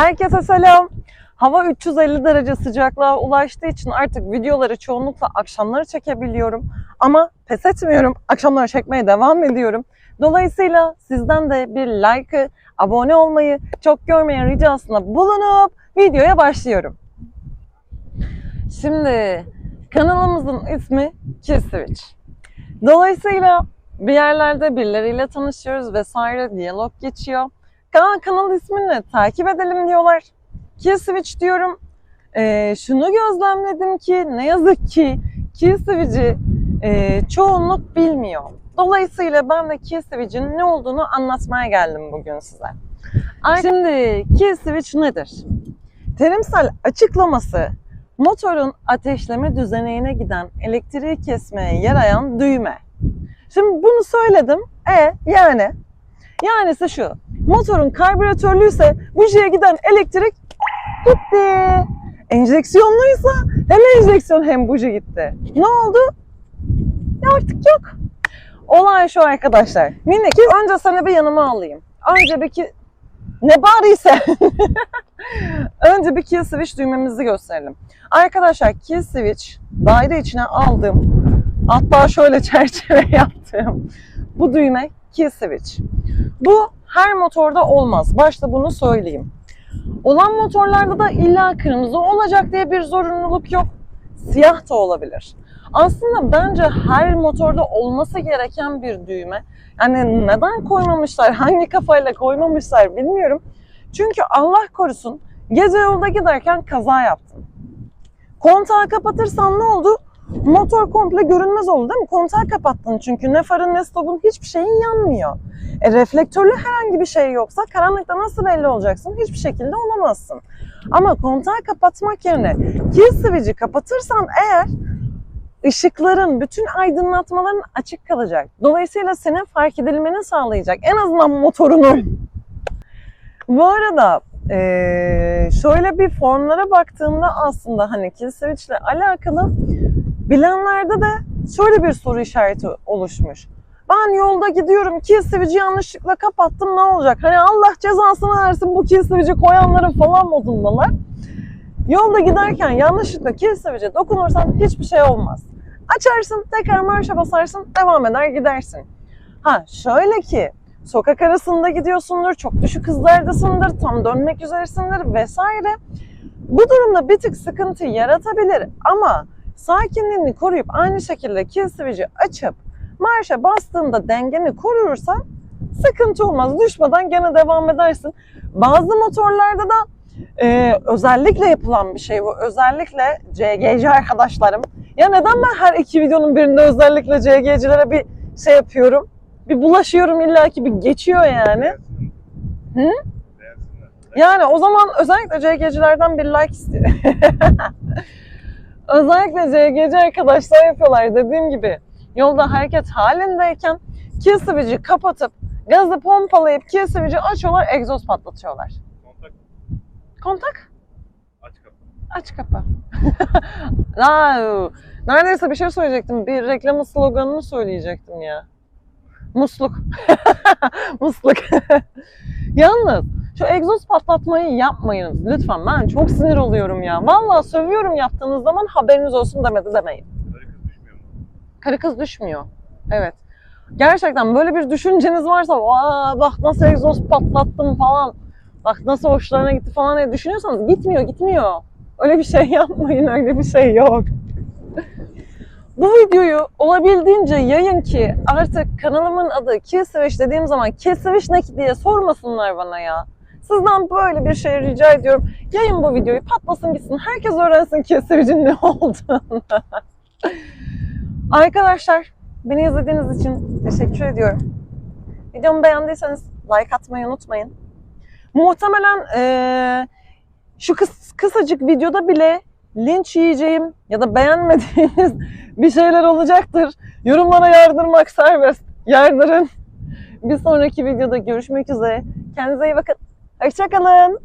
Herkese selam. Hava 350 derece sıcaklığa ulaştığı için artık videoları çoğunlukla akşamları çekebiliyorum. Ama pes etmiyorum. Akşamları çekmeye devam ediyorum. Dolayısıyla sizden de bir like'ı, abone olmayı çok görmeyen ricasında bulunup videoya başlıyorum. Şimdi kanalımızın ismi Kill Switch. Dolayısıyla bir yerlerde birileriyle tanışıyoruz vesaire diyalog geçiyor. Kanal, kanal ismini takip edelim diyorlar. Kill Switch diyorum. Ee, şunu gözlemledim ki ne yazık ki Kill Switch'i e, çoğunluk bilmiyor. Dolayısıyla ben de Kill Switch'in ne olduğunu anlatmaya geldim bugün size. Şimdi Kill Switch nedir? Terimsel açıklaması motorun ateşleme düzeneğine giden elektriği kesmeye yarayan düğme. Şimdi bunu söyledim. E yani yanisi şu. Motorun karbüratörlüyse bujiye giden elektrik gitti. Enjeksiyonluysa hem enjeksiyon hem buji gitti. Ne oldu? Ya artık yok. Olay şu arkadaşlar. Minik önce seni bir yanıma alayım. Önce bir ki ne bağırıysa. önce bir kill switch düğmemizi gösterelim. Arkadaşlar kill switch daire içine aldım. Hatta şöyle çerçeve yaptım. Bu düğme kill switch. Bu her motorda olmaz. Başta bunu söyleyeyim. Olan motorlarda da illa kırmızı olacak diye bir zorunluluk yok. Siyah da olabilir. Aslında bence her motorda olması gereken bir düğme. Yani neden koymamışlar, hangi kafayla koymamışlar bilmiyorum. Çünkü Allah korusun gece yolda giderken kaza yaptın. Kontağı kapatırsan ne oldu? Motor komple görünmez oldu değil mi? Kontağı kapattın çünkü ne farın ne stopun hiçbir şeyin yanmıyor. E, reflektörlü herhangi bir şey yoksa karanlıkta nasıl belli olacaksın? Hiçbir şekilde olamazsın. Ama kontağı kapatmak yerine kill switch'i kapatırsan eğer ışıkların, bütün aydınlatmaların açık kalacak. Dolayısıyla senin fark edilmeni sağlayacak. En azından motorunun. Bu arada eee, şöyle bir formlara baktığımda aslında hani kill switch ile alakalı bilenlerde de şöyle bir soru işareti oluşmuş. Ben yolda gidiyorum kill switch'i yanlışlıkla kapattım ne olacak? Hani Allah cezasını versin bu kill switch'i koyanların falan modundalar. Yolda giderken yanlışlıkla switch'e dokunursan hiçbir şey olmaz. Açarsın, tekrar marşa basarsın, devam eder gidersin. Ha şöyle ki sokak arasında gidiyorsundur, çok düşük hızlardasındır, tam dönmek üzeresindir vesaire. Bu durumda bir tık sıkıntı yaratabilir ama sakinliğini koruyup aynı şekilde kill switch'i açıp marşa bastığında dengeni korursan sıkıntı olmaz. Düşmeden gene devam edersin. Bazı motorlarda da e, özellikle yapılan bir şey bu. Özellikle CGC arkadaşlarım. Ya neden ben her iki videonun birinde özellikle CGC'lere bir şey yapıyorum? Bir bulaşıyorum illaki bir geçiyor yani. Hı? Yani o zaman özellikle CGC'lerden bir like istiyorum. özellikle CGC arkadaşlar yapıyorlar dediğim gibi. Yolda hareket halindeyken kill switch'i kapatıp gazı pompalayıp kill switch'i açıyorlar, egzoz patlatıyorlar. Kontak Kontak aç kapı. aç kapa. Aa, Neredeyse bir şey söyleyecektim. Bir reklamın sloganını söyleyecektim ya. Musluk. Musluk. Yalnız şu egzoz patlatmayı yapmayınız lütfen. Ben çok sinir oluyorum ya. Vallahi sövüyorum yaptığınız zaman haberiniz olsun demedi demeyin. Karı kız düşmüyor? Karı kız düşmüyor. Evet. Gerçekten böyle bir düşünceniz varsa Aa, bak nasıl egzoz patlattım falan. Bak nasıl hoşlarına gitti falan diye düşünüyorsanız gitmiyor gitmiyor. Öyle bir şey yapmayın öyle bir şey yok. Bu videoyu olabildiğince yayın ki artık kanalımın adı Kill Switch dediğim zaman Kill Switch ne ki diye sormasınlar bana ya. Sizden böyle bir şey rica ediyorum. Yayın bu videoyu patlasın gitsin. Herkes öğrensin Kill Switch'in ne olduğunu. Arkadaşlar beni izlediğiniz için teşekkür ediyorum. Videomu beğendiyseniz like atmayı unutmayın. Muhtemelen eee, şu kıs- kısacık videoda bile linç yiyeceğim ya da beğenmediğiniz bir şeyler olacaktır. Yorumlara yardırmak serbest. Yardırın. Bir sonraki videoda görüşmek üzere. Kendinize iyi bakın. Hoşçakalın.